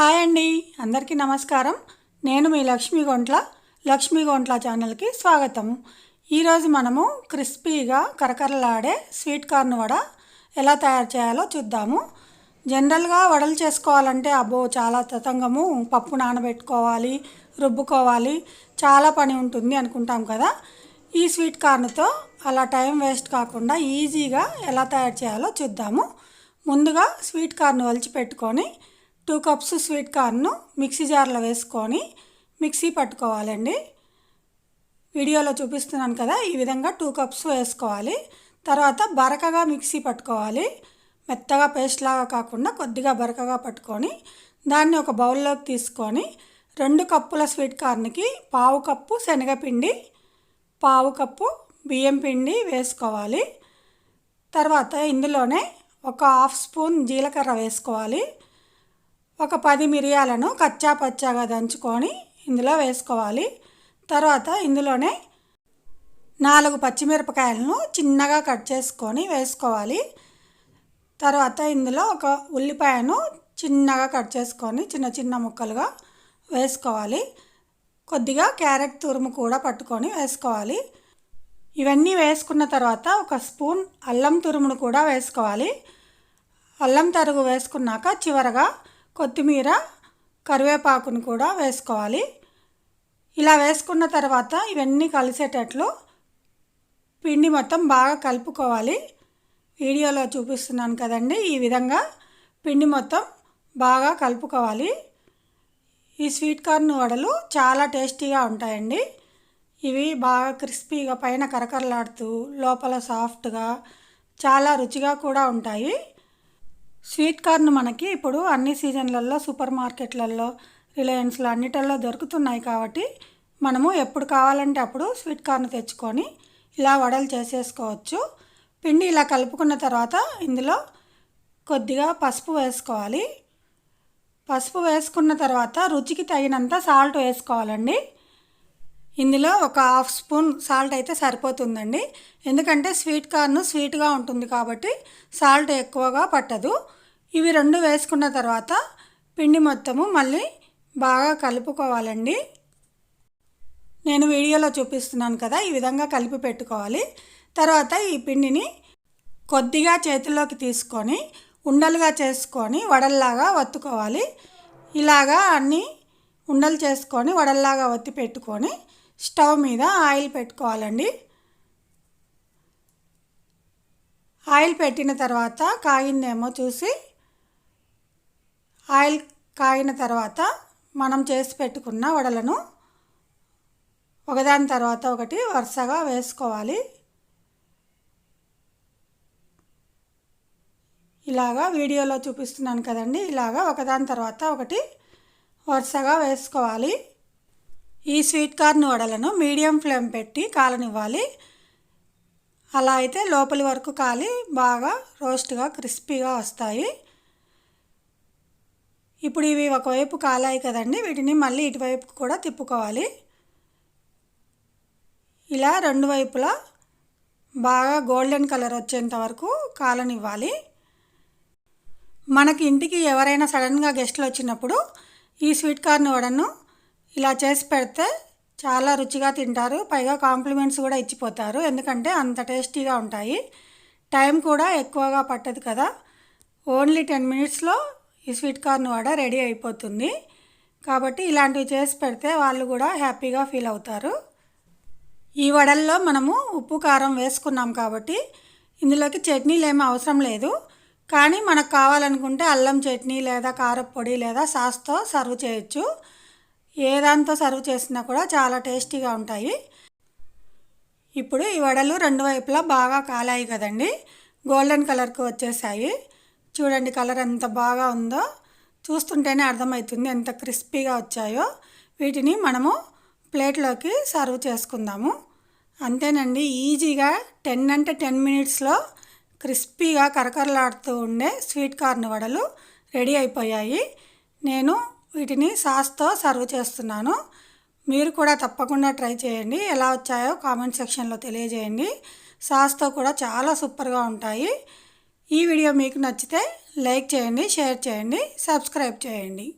Hi అండి. అందరికీ నమస్కారం. నేను మీ లక్ష్మీ గొంట్ల లక్ష్మీ గొంట్ల ఛానల్కి స్వాగతం. ఈరోజు మనము క్రిస్పీగా కరకరలాడే స్వీట్ కార్న్ వడ ఎలా తయారు చేయాలో చూద్దాము. జనరల్గా వడలు చేసుకోవాలంటే అబ్బో చాలా తతంగము. పప్పు నానబెట్టుకోవాలి రుబ్బుకోవాలి. చాలా పని ఉంటుంది అనుకుంటాం కదా. ఈ స్వీట్ కార్న్తో అలా టైం వేస్ట్ కాకుండా ఈజీగా ఎలా తయారు చేయాలో చూద్దాము. ముందుగా స్వీట్ కార్న్ వలిచి పెట్టుకొని టూ కప్స్ స్వీట్ కార్న్ను మిక్సీ జార్లో వేసుకొని మిక్సీ పట్టుకోవాలండి. వీడియోలో చూపిస్తున్నాను కదా ఈ విధంగా టూ కప్స్ వేసుకోవాలి. తర్వాత బరకగా మిక్సీ పట్టుకోవాలి. మెత్తగా పేస్ట్ లాగా కాకుండా కొద్దిగా బరకగా పట్టుకొని దాన్ని ఒక బౌల్లోకి తీసుకొని రెండు కప్పుల స్వీట్ కార్న్కి పావు కప్పు శనగపిండి పావు కప్పు బియ్యం పిండి వేసుకోవాలి. తర్వాత ఇందులోనే ఒక హాఫ్ స్పూన్ జీలకర్ర వేసుకోవాలి. ఒక పది మిరియాలను కచ్చా పచ్చాగా దంచుకొని ఇందులో వేసుకోవాలి. తర్వాత ఇందులోనే నాలుగు పచ్చిమిరపకాయలను చిన్నగా కట్ చేసుకొని వేసుకోవాలి. తర్వాత ఇందులో ఒక ఉల్లిపాయను చిన్నగా కట్ చేసుకొని చిన్న చిన్న ముక్కలుగా వేసుకోవాలి. కొద్దిగా క్యారెట్ తురుము కూడా పట్టుకొని వేసుకోవాలి. ఇవన్నీ వేసుకున్న తర్వాత ఒక స్పూన్ అల్లం తురుమును కూడా వేసుకోవాలి. అల్లం తరుగు వేసుకున్నాక చివరగా కొత్తిమీర కరివేపాకును కూడా వేసుకోవాలి. ఇలా వేసుకున్న తర్వాత ఇవన్నీ కలిసేటట్లు పిండి మొత్తం బాగా కలుపుకోవాలి. వీడియోలో చూపిస్తున్నాను కదండి ఈ విధంగా పిండి మొత్తం బాగా కలుపుకోవాలి. ఈ స్వీట్ కార్న్ వడలు చాలా టేస్టీగా ఉంటాయండి. ఇవి బాగా క్రిస్పీగా పైన కరకరలాడుతూ లోపల సాఫ్ట్గా చాలా రుచిగా కూడా ఉంటాయి. స్వీట్ కార్న్ మనకి ఇప్పుడు అన్ని సీజన్లలో సూపర్ మార్కెట్లలో రిలయన్స్లో అన్నిటిలో దొరుకుతున్నాయి కాబట్టి మనము ఎప్పుడు కావాలంటే అప్పుడు స్వీట్ కార్న్ తెచ్చుకొని ఇలా వడలు చేసేసుకోవచ్చు. పిండి ఇలా కలుపుకున్న తర్వాత ఇందులో కొద్దిగా పసుపు వేసుకోవాలి. పసుపు వేసుకున్న తర్వాత రుచికి తగినంత సాల్ట్ వేసుకోవాలండి. ఇందులో ఒక హాఫ్ స్పూన్ సాల్ట్ అయితే సరిపోతుందండి. ఎందుకంటే స్వీట్ కార్న్ స్వీట్గా ఉంటుంది కాబట్టి సాల్ట్ ఎక్కువగా పట్టదు. ఇవి రెండు వేసుకున్న తర్వాత పిండి మొత్తము మళ్ళీ బాగా కలుపుకోవాలండి. నేను వీడియోలో చూపిస్తున్నాను కదా ఈ విధంగా కలిపి పెట్టుకోవాలి. తర్వాత ఈ పిండిని కొద్దిగా చేతిలోకి తీసుకొని ఉండలుగా చేసుకొని వడల్లాగా వత్తుకోవాలి. ఇలాగా అన్నీ ఉండలు చేసుకొని వడల్లాగా వత్తి పెట్టుకొని స్టవ్ మీద ఆయిల్ పెట్టుకోవాలండి. ఆయిల్ పెట్టిన తర్వాత కాగిందేమో చూసి ఆయిల్ కాగిన తర్వాత మనం చేసి పెట్టుకున్న వడలను ఒకదాని తర్వాత ఒకటి వరుసగా వేసుకోవాలి. ఇలాగా వీడియోలో చూపిస్తున్నాను కదండి. ఇలాగా ఒకదాని తర్వాత ఒకటి వరుసగా వేసుకోవాలి. ఈ స్వీట్ కార్న్ వడలను మీడియం ఫ్లేమ్ పెట్టి కాలనివ్వాలి. అలా అయితే లోపలి వరకు కాలి బాగా రోస్ట్గా క్రిస్పీగా వస్తాయి. ఇప్పుడు ఇవి ఒకవైపు కాలాయి కదండి వీటిని మళ్ళీ ఇటువైపు కూడా తిప్పుకోవాలి. ఇలా రెండు వైపులా బాగా గోల్డెన్ కలర్ వచ్చేంత వరకు కాలనివ్వాలి. మనకి ఇంటికి ఎవరైనా సడన్గా గెస్ట్లు వచ్చినప్పుడు ఈ స్వీట్ కార్న్ వడను ఇలా చేసి పెడితే చాలా రుచిగా తింటారు. పైగా కాంప్లిమెంట్స్ కూడా ఇచ్చిపోతారు. ఎందుకంటే అంత టేస్టీగా ఉంటాయి. టైం కూడా ఎక్కువగా పట్టదు కదా. ఓన్లీ టెన్ మినిట్స్లో ఈ స్వీట్ కార్న్ వడ రెడీ అయిపోతుంది. కాబట్టి ఇలాంటివి చేసి పెడితే వాళ్ళు కూడా హ్యాపీగా ఫీల్ అవుతారు. ఈ వడల్లో మనము ఉప్పు కారం వేసుకున్నాం కాబట్టి ఇందులోకి చట్నీలు ఏమీ అవసరం లేదు. కానీ మనకు కావాలనుకుంటే అల్లం చట్నీ లేదా కారపొడి లేదా సాస్తో సర్వ్ చేయొచ్చు. ఏ దాంతో సర్వ్ చేసినా కూడా చాలా టేస్టీగా ఉంటాయి. ఇప్పుడు ఈ వడలు రెండు వైపులా బాగా కాలాయి కదండి. గోల్డెన్ కలర్కి వచ్చేసాయి. చూడండి కలర్ ఎంత బాగా ఉందో. చూస్తుంటేనే అర్థమవుతుంది ఎంత క్రిస్పీగా వచ్చాయో. వీటిని మనము ప్లేట్లోకి సర్వ్ చేసుకుందాము. అంతేనండి ఈజీగా టెన్ అంటే టెన్ మినిట్స్లో క్రిస్పీగా కరకరలాడుతూ ఉండే స్వీట్ కార్న్ వడలు రెడీ అయిపోయాయి. నేను వీటిని సాస్తో సర్వ్ చేస్తున్నాను. మీరు కూడా తప్పకుండా ట్రై చేయండి. ఎలా వచ్చాయో కామెంట్ సెక్షన్లో తెలియజేయండి. సాస్తో కూడా చాలా సూపర్గా ఉంటాయి. ఈ వీడియో మీకు నచ్చితే లైక్ చేయండి షేర్ చేయండి సబ్స్క్రైబ్ చేయండి.